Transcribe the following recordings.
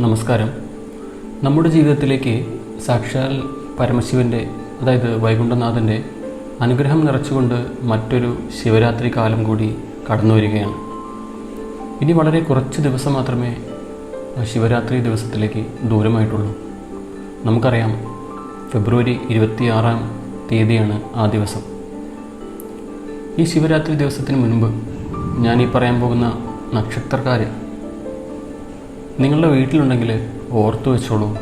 നമസ്കാരം. നമ്മുടെ ജീവിതത്തിലേക്ക് സാക്ഷാൽ പരമശിവന്റെ അതായത് വൈകുണ്ഠനാഥന്റെ അനുഗ്രഹം നിറച്ചുകൊണ്ട് മറ്റൊരു ശിവരാത്രി കാലം കൂടി കടന്നു വരികയാണ്. ഇനി വളരെ കുറച്ച് ദിവസം മാത്രമേ ശിവരാത്രി ദിവസത്തിലേക്ക് ദൂരമായിട്ടുള്ളൂ. നമുക്കറിയാം ഫെബ്രുവരി ഇരുപത്തിയാറാം തീയതിയാണ് ആ ദിവസം. ഈ ശിവരാത്രി ദിവസത്തിന് മുൻപ് ഞാൻ ഈ പറയാൻ പോകുന്ന നക്ഷത്രക്കാർ നിങ്ങളുടെ വീട്ടിലുണ്ടെങ്കിൽ ഓർത്തു വെച്ചോളൂ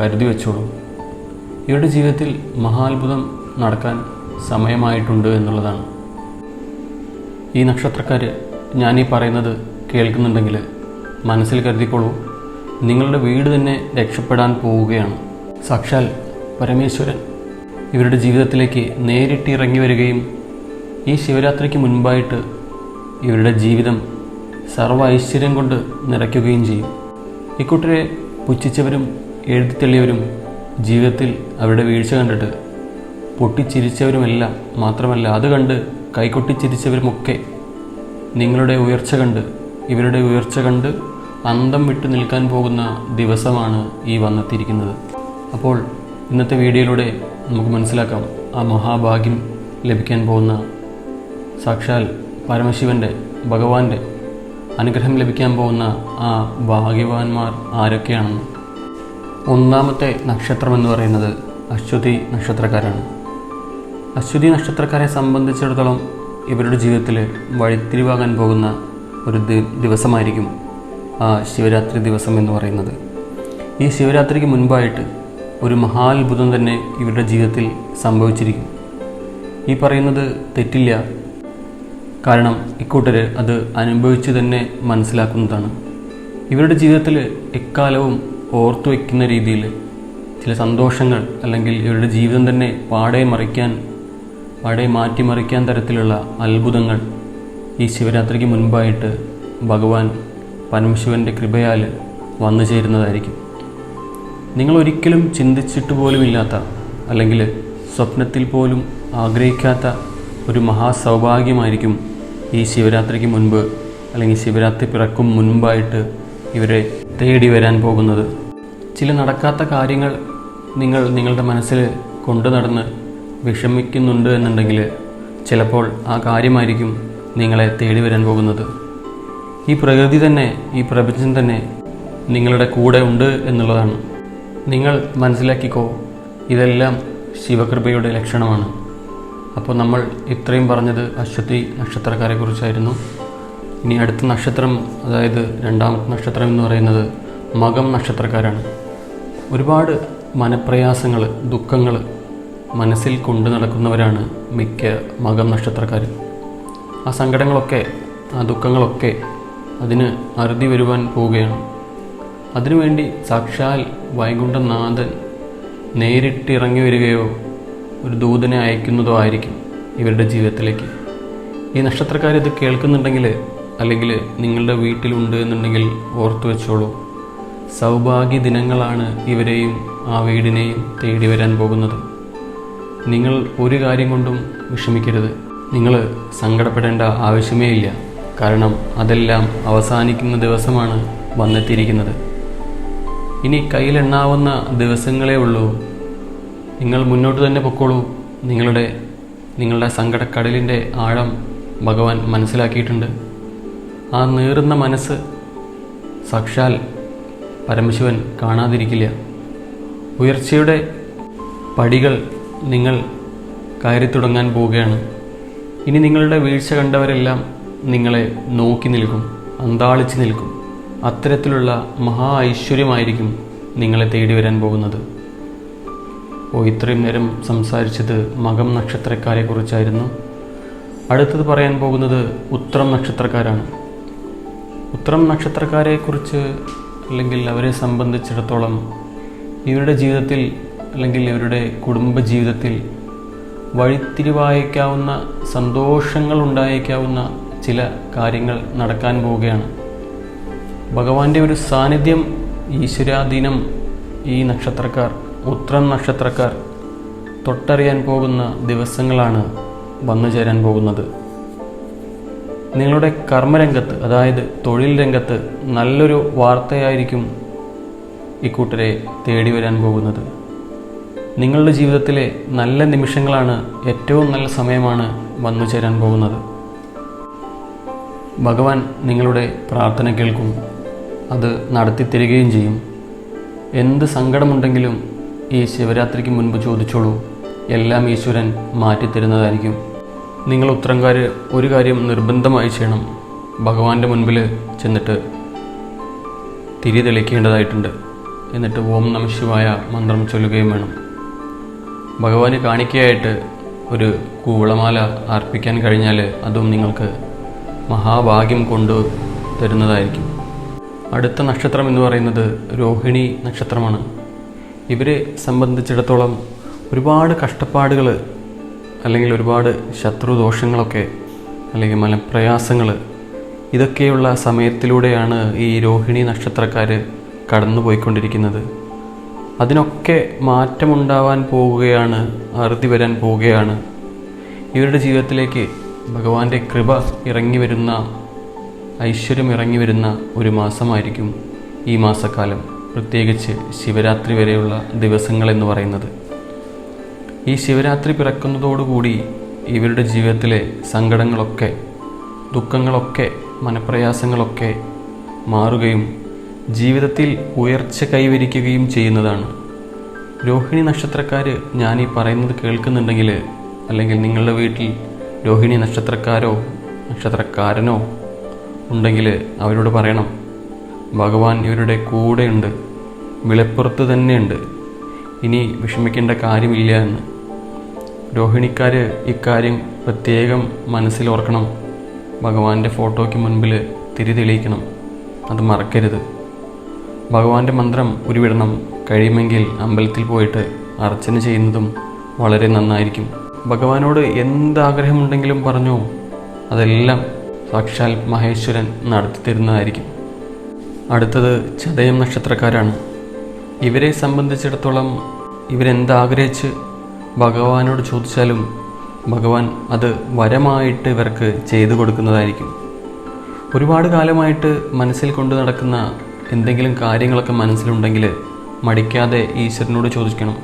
കരുതി വെച്ചോളൂ. ഇവരുടെ ജീവിതത്തിൽ മഹാത്ഭുതം നടക്കാൻ സമയമായിട്ടുണ്ട് എന്നുള്ളതാണ്. ഈ നക്ഷത്രക്കാർ ഞാനീ പറയുന്നത് കേൾക്കുന്നുണ്ടെങ്കിൽ മനസ്സിൽ കരുതിക്കോളൂ നിങ്ങളുടെ വീട് തന്നെ രക്ഷപ്പെടാൻ പോവുകയാണ്. സാക്ഷാൽ പരമേശ്വരൻ ഇവരുടെ ജീവിതത്തിലേക്ക് നേരിട്ട് ഇറങ്ങി വരികയും ഈ ശിവരാത്രിക്ക് മുൻപായിട്ട് ഇവരുടെ ജീവിതം സർവ ഐശ്വര്യം കൊണ്ട് നിറയ്ക്കുകയും ചെയ്യും. ഇക്കൂട്ടരെ പുച്ഛിച്ചവരും എഴുതിത്തള്ളിയവരും ജീവിതത്തിൽ അവരുടെ വീഴ്ച കണ്ടിട്ട് പൊട്ടിച്ചിരിച്ചവരുമെല്ലാം മാത്രമല്ല അത് കണ്ട് കൈകൊട്ടിച്ചിരിച്ചവരുമൊക്കെ നിങ്ങളുടെ ഉയർച്ച കണ്ട് ഇവരുടെ ഉയർച്ച കണ്ട് അന്തം വിട്ട് നിൽക്കാൻ പോകുന്ന ദിവസമാണ് ഈ വന്നെത്തിയിരിക്കുന്നത്. അപ്പോൾ ഇന്നത്തെ വീഡിയോയിലൂടെ നമുക്ക് മനസ്സിലാക്കാം ആ മഹാഭാഗ്യം ലഭിക്കാൻ പോകുന്ന സാക്ഷാൽ പരമശിവന്റെ ഭഗവാന്റെ അനുഗ്രഹം ലഭിക്കാൻ പോകുന്ന ആ ഭാഗ്യവാന്മാർ ആരൊക്കെയാണെന്ന് ഒന്നാമത്തെ നക്ഷത്രം എന്ന് പറയുന്നത് അശ്വതി നക്ഷത്രക്കാരാണ്. അശ്വതി നക്ഷത്രക്കാരെ സംബന്ധിച്ചിടത്തോളം ഇവരുടെ ജീവിതത്തിൽ വഴിത്തിരിവാകാൻ പോകുന്ന ഒരു ദിവസമായിരിക്കും ആ ശിവരാത്രി ദിവസം എന്ന് പറയുന്നത്. ഈ ശിവരാത്രിക്ക് മുൻപായിട്ട് ഒരു മഹാത്ഭുതം തന്നെ ഇവരുടെ ജീവിതത്തിൽ സംഭവിച്ചിരിക്കും. ഈ പറയുന്നത് തെറ്റില്ല കാരണം ഇക്കൂട്ടർ അത് അനുഭവിച്ചു തന്നെ മനസ്സിലാക്കുന്നതാണ്. ഇവരുടെ ജീവിതത്തിൽ എക്കാലവും ഓർത്തു വയ്ക്കുന്ന രീതിയിൽ ചില സന്തോഷങ്ങൾ അല്ലെങ്കിൽ ഇവരുടെ ജീവിതം തന്നെ പാടെ മറിക്കാൻ പാടെ മാറ്റിമറിക്കാൻ തരത്തിലുള്ള അത്ഭുതങ്ങൾ ഈ ശിവരാത്രിക്ക് മുൻപായിട്ട് ഭഗവാൻ പരമശിവന്റെ കൃപയാൽ വന്നു ചേരുന്നതായിരിക്കും. നിങ്ങൾ ഒരിക്കലും ചിന്തിച്ചിട്ട് പോലുമില്ലാത്ത അല്ലെങ്കിൽ സ്വപ്നത്തിൽ പോലും ആഗ്രഹിക്കാത്ത ഒരു മഹാസൗഭാഗ്യമായിരിക്കും ഈ ശിവരാത്രിക്ക് മുൻപ് അല്ലെങ്കിൽ ശിവരാത്രി പിറക്കും മുൻപായിട്ട് ഇവരെ തേടി വരാൻ പോകുന്നത്. ചില നടക്കാത്ത കാര്യങ്ങൾ നിങ്ങൾ നിങ്ങളുടെ മനസ്സിൽ കൊണ്ടു നടന്ന് വിഷമിക്കുന്നുണ്ട് എന്നുണ്ടെങ്കിൽ ചിലപ്പോൾ ആ കാര്യമായിരിക്കും നിങ്ങളെ തേടി വരാൻ പോകുന്നത്. ഈ പ്രകൃതി തന്നെ ഈ പ്രപഞ്ചം തന്നെ നിങ്ങളുടെ കൂടെ ഉണ്ട് എന്നുള്ളതാണ്. നിങ്ങൾ മനസ്സിലാക്കിക്കോ ഇതെല്ലാം ശിവകൃപയുടെ ലക്ഷണമാണ്. അപ്പോൾ നമ്മൾ ഇത്രയും പറഞ്ഞത് അശ്വതി നക്ഷത്രക്കാരെ കുറിച്ചായിരുന്നു. ഇനി അടുത്ത നക്ഷത്രം അതായത് രണ്ടാമത്തെ നക്ഷത്രം എന്ന് പറയുന്നത് മകം നക്ഷത്രക്കാരാണ്. ഒരുപാട് മനപ്രയാസങ്ങൾ ദുഃഖങ്ങൾ മനസ്സിൽ കൊണ്ടു നടക്കുന്നവരാണ് മിക്ക മകം നക്ഷത്രക്കാർ ആ സങ്കടങ്ങളൊക്കെ ആ ദുഃഖങ്ങളൊക്കെ അതിന് അറുതി വരുവാൻ പോവുകയാണ്. അതിനുവേണ്ടി സാക്ഷാൽ വൈകുണ്ഠനാഥൻ നേരിട്ടിറങ്ങി വരികയോ ഒരു ദൂതനെ അയക്കുന്നതോ ആയിരിക്കും ഇവരുടെ ജീവിതത്തിലേക്ക്. ഈ നക്ഷത്രക്കാർ ഇത് കേൾക്കുന്നുണ്ടെങ്കിൽ അല്ലെങ്കിൽ നിങ്ങളുടെ വീട്ടിലുണ്ട് എന്നുണ്ടെങ്കിൽ ഓർത്തു വെച്ചോളൂ. സൗഭാഗ്യ ദിനങ്ങളാണ് ഇവരെയും ആ വീടിനെയും തേടി വരാൻ പോകുന്നത്. നിങ്ങൾ ഒരു കാര്യം കൊണ്ടും വിഷമിക്കരുത്. നിങ്ങൾ സങ്കടപ്പെടേണ്ട ആവശ്യമേ ഇല്ല. കാരണം അതെല്ലാം അവസാനിക്കുന്ന ദിവസമാണ് വന്നെത്തിയിരിക്കുന്നത്. ഇനി കയ്യിലെണ്ണാവുന്ന ദിവസങ്ങളേ ഉള്ളൂ നിങ്ങൾ മുന്നോട്ട് തന്നെ പൊക്കോളൂ. നിങ്ങളുടെ നിങ്ങളുടെ സങ്കടക്കടലിന്റെ ആഴം ഭഗവാൻ മനസ്സിലാക്കിയിട്ടുണ്ട്. ആ നീറുന്ന മനസ്സ് സാക്ഷാൽ പരമശിവൻ കാണാതിരിക്കില്ല. ഉയർച്ചയുടെ പടികൾ നിങ്ങൾ കയറി തുടങ്ങാൻ പോവുകയാണ്. ഇനി നിങ്ങളുടെ വീഴ്ച കണ്ടവരെല്ലാം നിങ്ങളെ നോക്കി നിൽക്കും അന്താളിച്ച് നിൽക്കും. അത്തരത്തിലുള്ള മഹാ ഐശ്വര്യമായിരിക്കും നിങ്ങളെ തേടി വരാൻ പോകുന്നത്. ഓ ഇത്രയും നേരം സംസാരിച്ചത് മകം നക്ഷത്രക്കാരെ കുറിച്ചായിരുന്നു അടുത്തത് പറയാൻ പോകുന്നത് ഉത്രം നക്ഷത്രക്കാരാണ്. ഉത്രം നക്ഷത്രക്കാരെ കുറിച്ച് അല്ലെങ്കിൽ അവരെ സംബന്ധിച്ചിടത്തോളം ഇവരുടെ ജീവിതത്തിൽ അല്ലെങ്കിൽ ഇവരുടെ കുടുംബ ജീവിതത്തിൽ വഴിത്തിരിവായേക്കാവുന്ന സന്തോഷങ്ങൾ ഉണ്ടായേക്കാവുന്ന ചില കാര്യങ്ങൾ നടക്കാൻ പോവുകയാണ്. ഭഗവാന്റെ ഒരു സാന്നിധ്യം ഈശ്വരാധീനം ഈ നക്ഷത്രക്കാർ ഉത്രം നക്ഷത്രക്കാർ തൊട്ടറിയാൻ പോകുന്ന ദിവസങ്ങളാണ് വന്നു ചേരാൻ പോകുന്നത്. നിങ്ങളുടെ കർമ്മരംഗത്ത് അതായത് തൊഴിൽ രംഗത്ത് നല്ലൊരു വാർത്തയായിരിക്കും ഇക്കൂട്ടരെ തേടി വരാൻ പോകുന്നത്. നിങ്ങളുടെ ജീവിതത്തിലെ നല്ല നിമിഷങ്ങളാണ് ഏറ്റവും നല്ല സമയമാണ് വന്നു ചേരാൻ പോകുന്നത്. ഭഗവാൻ നിങ്ങളുടെ പ്രാർത്ഥന കേൾക്കും. അത് നടത്തി തരികയും ചെയ്യും. എന്ത് സങ്കടമുണ്ടെങ്കിലും ഈ ശിവരാത്രിക്ക് മുൻപ് ചോദിച്ചോളൂ. എല്ലാം ഈശ്വരൻ മാറ്റിത്തരുന്നതായിരിക്കും. നിങ്ങൾ ഉത്തരംകാർ ഒരു കാര്യം നിർബന്ധമായി ചെയ്യണം. ഭഗവാന്റെ മുൻപിൽ ചെന്നിട്ട് തിരി തെളിക്കേണ്ടതായിട്ടുണ്ട്. എന്നിട്ട് ഓം നമ ശിവായ മന്ത്രം ചൊല്ലുകയും വേണം. ഭഗവാന് കാണിക്കയായിട്ട് ഒരു കൂവളമാല അർപ്പിക്കാൻ കഴിഞ്ഞാൽ അതും നിങ്ങൾക്ക് മഹാഭാഗ്യം കൊണ്ട് തരുന്നതായിരിക്കും. അടുത്ത നക്ഷത്രം എന്ന് പറയുന്നത് രോഹിണി നക്ഷത്രമാണ്. ഇവരെ സംബന്ധിച്ചിടത്തോളം ഒരുപാട് കഷ്ടപ്പാടുകൾ അല്ലെങ്കിൽ ഒരുപാട് ശത്രുദോഷങ്ങളൊക്കെ അല്ലെങ്കിൽ മലപ്രയാസങ്ങൾ ഇതൊക്കെയുള്ള സമയത്തിലൂടെയാണ് ഈ രോഹിണി നക്ഷത്രക്കാർ കടന്നു പോയിക്കൊണ്ടിരിക്കുന്നത് അതിനൊക്കെ മാറ്റമുണ്ടാവാൻ പോവുകയാണ് അറുതി വരാൻ പോവുകയാണ്. ഇവരുടെ ജീവിതത്തിലേക്ക് ഭഗവാന്റെ കൃപ ഇറങ്ങി വരുന്ന ഐശ്വര്യം ഇറങ്ങി വരുന്ന ഒരു മാസമായിരിക്കും ഈ മാസക്കാലം. പ്രത്യേകിച്ച് ശിവരാത്രി വരെയുള്ള ദിവസങ്ങൾ എന്ന് പറയുന്നത്. ഈ ശിവരാത്രി പിറക്കുന്നതോടുകൂടി ഇവരുടെ ജീവിതത്തിലെ സങ്കടങ്ങളൊക്കെ ദുഃഖങ്ങളൊക്കെ മനപ്രയാസങ്ങളൊക്കെ മാറുകയും ജീവിതത്തിൽ ഉയർച്ച കൈവരിക്കുകയും ചെയ്യുന്നതാണ്. രോഹിണി നക്ഷത്രക്കാർ ഞാൻ ഈ പറയുന്നത് കേൾക്കുന്നുണ്ടെങ്കിൽ അല്ലെങ്കിൽ നിങ്ങളുടെ വീട്ടിൽ രോഹിണി നക്ഷത്രക്കാരോ നക്ഷത്രക്കാരനോ ഉണ്ടെങ്കിൽ അവരോട് പറയണം ഭഗവാൻ ഇവരുടെ കൂടെയുണ്ട് വിളപ്പുറത്ത് തന്നെയുണ്ട്. ഇനി വിഷമിക്കേണ്ട കാര്യമില്ല എന്ന്. രോഹിണിക്കാർ ഇക്കാര്യം പ്രത്യേകം മനസ്സിലോർക്കണം ഭഗവാന്റെ ഫോട്ടോയ്ക്ക് മുൻപിൽ തിരി തെളിയിക്കണം. അത് മറക്കരുത്. ഭഗവാന്റെ മന്ത്രം ഉരുവിടണം. കഴിയുമെങ്കിൽ അമ്പലത്തിൽ പോയിട്ട് അർച്ചന ചെയ്യുന്നതും വളരെ നന്നായിരിക്കും. ഭഗവാനോട് എന്താഗ്രഹമുണ്ടെങ്കിലും പറഞ്ഞോ അതെല്ലാം സാക്ഷാൽ മഹേശ്വരൻ നടത്തി തരുന്നതായിരിക്കും അടുത്തത് ചതയം നക്ഷത്രക്കാരാണ്. ഇവരെ സംബന്ധിച്ചിടത്തോളം ഇവരെന്താഗ്രഹിച്ച് ഭഗവാനോട് ചോദിച്ചാലും ഭഗവാൻ അത് വരമായിട്ട് ഇവർക്ക് ചെയ്തു കൊടുക്കുന്നതായിരിക്കും. ഒരുപാട് കാലമായിട്ട് മനസ്സിൽ കൊണ്ടു നടക്കുന്ന എന്തെങ്കിലും കാര്യങ്ങളൊക്കെ മനസ്സിലുണ്ടെങ്കിൽ മടിക്കാതെ ഈശ്വരനോട് ചോദിക്കണം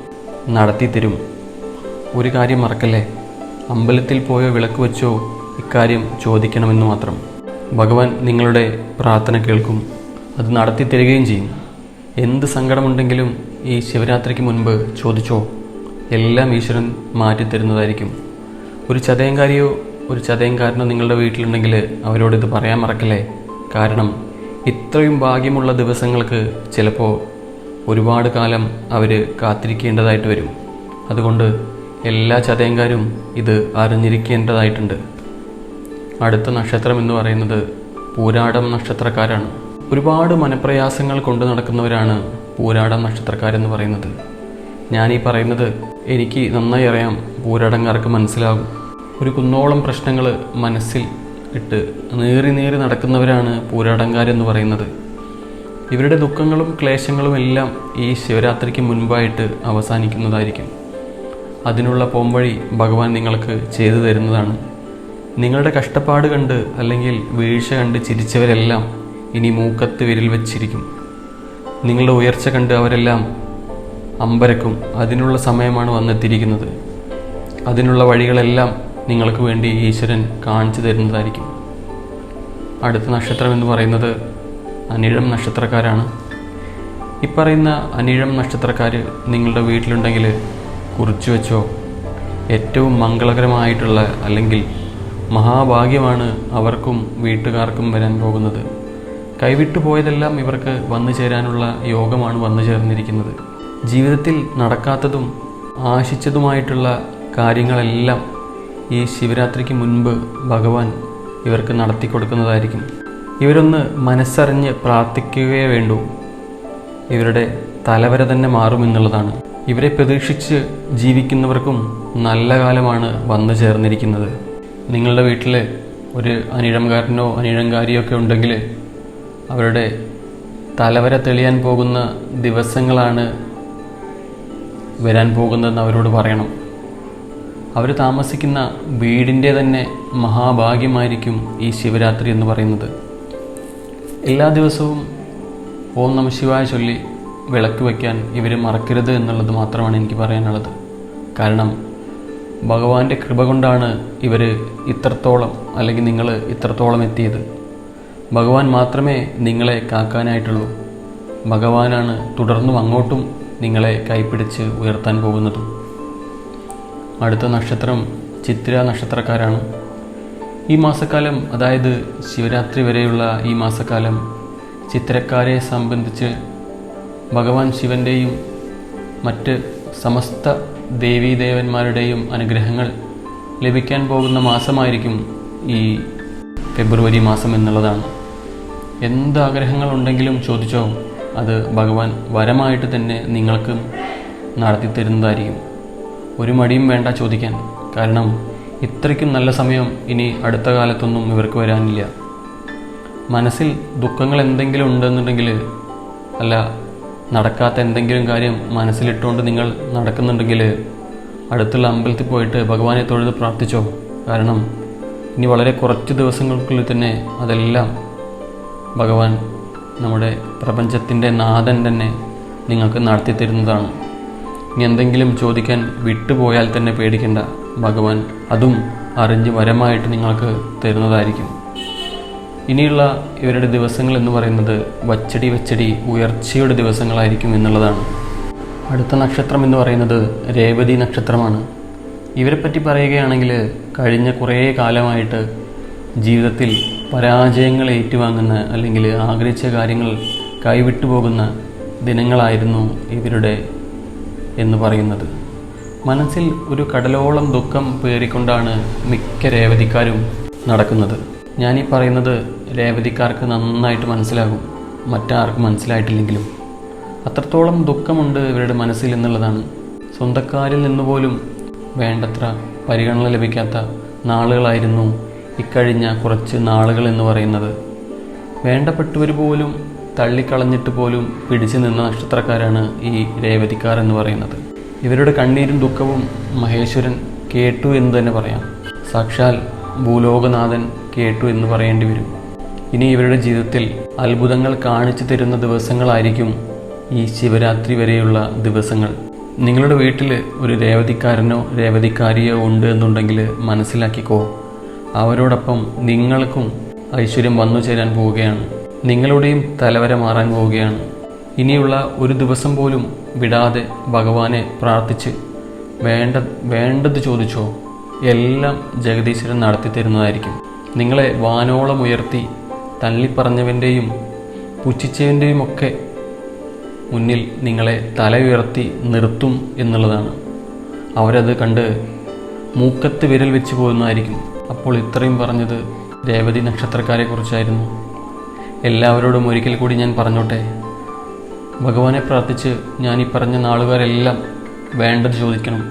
നടത്തി തരും. ഒരു കാര്യം മറക്കല്ലേ? അമ്പലത്തിൽ പോയോ വിളക്ക് വെച്ചോ ഇക്കാര്യം ചോദിക്കണമെന്ന് മാത്രം. ഭഗവാൻ നിങ്ങളുടെ പ്രാർത്ഥന കേൾക്കും അത് നടത്തി തരികയും ചെയ്യും. എന്ത് സങ്കടമുണ്ടെങ്കിലും ഈ ശിവരാത്രിക്ക് മുൻപ് ചോദിച്ചോ? എല്ലാം ഈശ്വരൻ മാറ്റിത്തരുന്നതായിരിക്കും. ഒരു ചതയങ്കാരിയോ ഒരു ചതയങ്കാരനോ നിങ്ങളുടെ വീട്ടിലുണ്ടെങ്കിൽ അവരോട് ഇത് പറയാൻ മറക്കല്ലേ? കാരണം ഇത്രയും ഭാഗ്യമുള്ള ദിവസങ്ങൾക്ക് ചിലപ്പോൾ ഒരുപാട് കാലം അവർ കാത്തിരിക്കേണ്ടതായിട്ട് വരും. അതുകൊണ്ട് എല്ലാ ചതയങ്കാരും ഇത് അറിഞ്ഞിരിക്കേണ്ടതായിട്ടുണ്ട്. അടുത്ത നക്ഷത്രം എന്ന് പറയുന്നത് പൂരാടം നക്ഷത്രക്കാരാണ്. ഒരുപാട് മനപ്രയാസങ്ങൾ കൊണ്ട് നടക്കുന്നവരാണ് പൂരാടം നക്ഷത്രക്കാരെന്ന് പറയുന്നത്. ഈ പറയുന്നത് എനിക്ക് നന്നായി അറിയാം പൂരാടങ്ങാർക്ക് മനസ്സിലാകും. ഒരു കുന്നോളം പ്രശ്നങ്ങൾ മനസ്സിൽ ഇട്ട് നേറി നേറി നടക്കുന്നവരാണ് പൂരാടങ്കാരെന്ന് പറയുന്നത്. ഇവരുടെ ദുഃഖങ്ങളും ക്ലേശങ്ങളും എല്ലാം ഈ ശിവരാത്രിക്ക് മുൻപായിട്ട് അവസാനിക്കുന്നതായിരിക്കും. അതിനുള്ള പോംവഴി ഭഗവാൻ നിങ്ങൾക്ക് ചെയ്തു തരുന്നതാണ്. നിങ്ങളുടെ കഷ്ടപ്പാട് കണ്ട് അല്ലെങ്കിൽ വീഴ്ച കണ്ട് ചിരിച്ചവരെല്ലാം ഇനി മൂക്കത്ത് വിരൽ വച്ചിരിക്കും. നിങ്ങളുടെ ഉയർച്ച കണ്ട് അവരെല്ലാം അമ്പരക്കും. അതിനുള്ള സമയമാണ് വന്നെത്തിയിരിക്കുന്നത്. അതിനുള്ള വഴികളെല്ലാം നിങ്ങൾക്ക് വേണ്ടി ഈശ്വരൻ കാണിച്ചു തരുന്നതായിരിക്കും. അടുത്ത നക്ഷത്രം എന്ന് പറയുന്നത് അനിഴം നക്ഷത്രക്കാരാണ്. ഇപ്പറയുന്ന അനിഴം നക്ഷത്രക്കാർ നിങ്ങളുടെ വീട്ടിലുണ്ടെങ്കിൽ കുറിച്ചു വെച്ചോ. ഏറ്റവും മംഗളകരമായിട്ടുള്ള അല്ലെങ്കിൽ മഹാഭാഗ്യമാണ് അവർക്കും വീട്ടുകാർക്കും വരാൻ പോകുന്നത്. കൈവിട്ടു പോയതെല്ലാം ഇവർക്ക് വന്നു ചേരാനുള്ള യോഗമാണ് വന്നു ചേർന്നിരിക്കുന്നത്. ജീവിതത്തിൽ നടക്കാത്തതും ആശിച്ചതുമായിട്ടുള്ള കാര്യങ്ങളെല്ലാം ഈ ശിവരാത്രിക്ക് മുൻപ് ഭഗവാൻ ഇവർക്ക് നടത്തി കൊടുക്കുന്നതായിരിക്കും. ഇവരൊന്ന് മനസ്സറിഞ്ഞ് പ്രാർത്ഥിക്കുകയേ വേണ്ടൂ. ഇവരുടെ തലവര തന്നെ മാറുമെന്നുള്ളതാണ് ഇവരെ പ്രതീക്ഷിച്ച് ജീവിക്കുന്നവർക്കും നല്ല കാലമാണ് വന്നു ചേർന്നിരിക്കുന്നത്. നിങ്ങളുടെ വീട്ടിൽ ഒരു അനിഴംകാരനോ അനിഴംകാരിയോ ഒക്കെ ഉണ്ടെങ്കിൽ അവരുടെ തലവര തെളിയാൻ പോകുന്ന ദിവസങ്ങളാണ് വരാൻ പോകുന്നതെന്ന് അവരോട് പറയണം. അവർ താമസിക്കുന്ന വീടിന്റെ തന്നെ മഹാഭാഗ്യമായിരിക്കും ഈ ശിവരാത്രി എന്ന് പറയുന്നത്. എല്ലാ ദിവസവും ഓം നമ ശിവായ ചൊല്ലി വിളക്ക് വയ്ക്കാൻ ഇവർ മറക്കരുത് എന്നുള്ളത് മാത്രമാണ് എനിക്ക് പറയാനുള്ളത്. കാരണം ഭഗവാന്റെ കൃപ കൊണ്ടാണ് ഇവർ ഇത്രത്തോളം അല്ലെങ്കിൽ നിങ്ങൾ ഇത്രത്തോളം എത്തിയത്. ഭഗവാൻ മാത്രമേ നിങ്ങളെ കാക്കാനായിട്ടുള്ളൂ. ഭഗവാനാണ് തുടർന്നും അങ്ങോട്ടും നിങ്ങളെ കൈപ്പിടിച്ച് ഉയർത്താൻ പോകുന്നത്. അടുത്ത നക്ഷത്രം ചിത്ര നക്ഷത്രക്കാരാണ്. ഈ മാസക്കാലം അതായത് ശിവരാത്രി വരെയുള്ള ഈ മാസക്കാലം ചിത്രക്കാരെ സംബന്ധിച്ച് ഭഗവാൻ ശിവന്റെയും മറ്റ് സമസ്ത ദേവീദേവന്മാരുടെയും അനുഗ്രഹങ്ങൾ ലഭിക്കാൻ പോകുന്ന മാസമായിരിക്കും ഈ ഫെബ്രുവരി മാസം എന്നുള്ളതാണ്. എന്ത് ആഗ്രഹങ്ങളുണ്ടെങ്കിലും ചോദിച്ചോ അത് ഭഗവാൻ വരമായിട്ട് തന്നെ നിങ്ങൾക്ക് നടത്തി തരുന്നതായിരിക്കും. ഒരു മടിയും വേണ്ട ചോദിക്കാൻ. കാരണം ഇത്രയ്ക്കും നല്ല സമയം ഇനി അടുത്ത കാലത്തൊന്നും ഇവർക്ക് വരാനില്ല. മനസ്സിൽ ദുഃഖങ്ങൾ എന്തെങ്കിലും ഉണ്ടെന്നുണ്ടെങ്കിൽ അല്ല നടക്കാത്ത എന്തെങ്കിലും കാര്യം മനസ്സിലിട്ടുകൊണ്ട് നിങ്ങൾ നടക്കുന്നുണ്ടെങ്കിൽ അടുത്തുള്ള അമ്പലത്തിൽ പോയിട്ട് ഭഗവാനെ തൊഴുത് പ്രാർത്ഥിച്ചോ. കാരണം ഇനി വളരെ കുറച്ച് ദിവസങ്ങൾക്കുള്ളിൽ തന്നെ അതെല്ലാം ഭഗവാൻ നമ്മുടെ പ്രപഞ്ചത്തിന്റെ നാഥൻ തന്നെ നിങ്ങൾക്ക് നടത്തി തരുന്നതാണ്. ഇനി എന്തെങ്കിലും ചോദിക്കാൻ വിട്ടുപോയാൽ തന്നെ പേടിക്കേണ്ട. ഭഗവാൻ അതും അറിഞ്ഞ് വരമായിട്ട് നിങ്ങൾക്ക് തരുന്നതായിരിക്കും. ഇനിയുള്ള ഇവരുടെ ദിവസങ്ങൾ എന്ന് പറയുന്നത് വച്ചടി വച്ചടി ഉയർച്ചയുടെ ദിവസങ്ങളായിരിക്കും എന്നുള്ളതാണ്. അടുത്ത നക്ഷത്രം എന്ന് പറയുന്നത് രേവതി നക്ഷത്രമാണ്. ഇവരെപ്പറ്റി പറയുകയാണെങ്കിൽ കഴിഞ്ഞ കുറേ കാലമായിട്ട് ജീവിതത്തിൽ പരാജയങ്ങൾ ഏറ്റുവാങ്ങുന്ന അല്ലെങ്കിൽ ആഗ്രഹിച്ച കാര്യങ്ങൾ കൈവിട്ടു പോകുന്ന ദിനങ്ങളായിരുന്നു ഇവരുടെ എന്ന് പറയുന്നത്. മനസ്സിൽ ഒരു കടലോളം ദുഃഖം പേറിക്കൊണ്ടാണ് മിക്ക രേവതിക്കാരും നടക്കുന്നത്. ഞാനീ പറയുന്നത് രേവതിക്കാർക്ക് നന്നായിട്ട് മനസ്സിലാകും മറ്റാർക്കും മനസ്സിലായിട്ടില്ലെങ്കിലും. അത്രത്തോളം ദുഃഖമുണ്ട് ഇവരുടെ മനസ്സിൽ എന്നുള്ളതാണ്. സ്വന്തക്കാരിൽ നിന്നുപോലും വേണ്ടത്ര പരിഗണന ലഭിക്കാത്ത നാളുകളായിരുന്നു ഇക്കഴിഞ്ഞ കുറച്ച് നാളുകൾ എന്ന് പറയുന്നത്. വേണ്ടപ്പെട്ടവർ പോലും തള്ളിക്കളഞ്ഞിട്ട് പോലും പിടിച്ചു നിന്ന നക്ഷത്രക്കാരാണ് ഈ രേവതിക്കാർ എന്ന് പറയുന്നത്. ഇവരുടെ കണ്ണീരും ദുഃഖവും മഹേശ്വരൻ കേട്ടു എന്ന് തന്നെ പറയാം. സാക്ഷാൽ ഭൂലോകനാഥൻ കേട്ടു എന്ന് പറയേണ്ടി വരും. ഇനി ഇവരുടെ ജീവിതത്തിൽ അത്ഭുതങ്ങൾ കാണിച്ചു തരുന്ന ദിവസങ്ങളായിരിക്കും ഈ ശിവരാത്രി വരെയുള്ള ദിവസങ്ങൾ. നിങ്ങളുടെ വീട്ടിൽ ഒരു രേവതിക്കാരനോ രേവതിക്കാരിയോ ഉണ്ട് എന്നുണ്ടെങ്കിൽ മനസ്സിലാക്കിക്കോ. അവരോടൊപ്പം നിങ്ങൾക്കും ഐശ്വര്യം വന്നു ചേരാൻ പോവുകയാണ്. നിങ്ങളുടെയും തലവര മാറാൻ പോവുകയാണ്. ഇനിയുള്ള ഒരു ദിവസം പോലും വിടാതെ ഭഗവാനെ പ്രാർത്ഥിച്ച് വേണ്ട വേണ്ടത് ചോദിച്ചോ എല്ലാം ജഗദീശ്വരൻ നടത്തി തരുന്നതായിരിക്കും. നിങ്ങളെ വാനോളം ഉയർത്തി തള്ളിപ്പറഞ്ഞവന്റെയും പുച്ഛിച്ചവന്റെയും ഒക്കെ മുന്നിൽ നിങ്ങളെ തല ഉയർത്തി നിർത്തും എന്നുള്ളതാണ്. അവരത് കണ്ട് മൂക്കത്ത് വിരൽ വെച്ച് പോകുന്നതായിരിക്കും. അപ്പോൾ ഇത്രയും പറഞ്ഞത് രേവതി നക്ഷത്രക്കാരെ കുറിച്ചായിരുന്നു എല്ലാവരോടും ഒരിക്കൽ കൂടി ഞാൻ പറഞ്ഞോട്ടെ. ഭഗവാനെ പ്രാർത്ഥിച്ച് ഞാൻ ഈ പറഞ്ഞ നാളുകാരെല്ലാം വേണ്ടത് ചോദിക്കണം.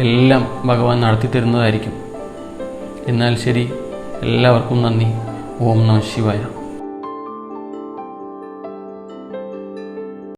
എല്ലാം ഭഗവാൻ നടത്തി തരുന്നതായിരിക്കും. എന്നാൽ ശരി എല്ലാവർക്കും നന്ദി. ഓം നമ ശിവായ.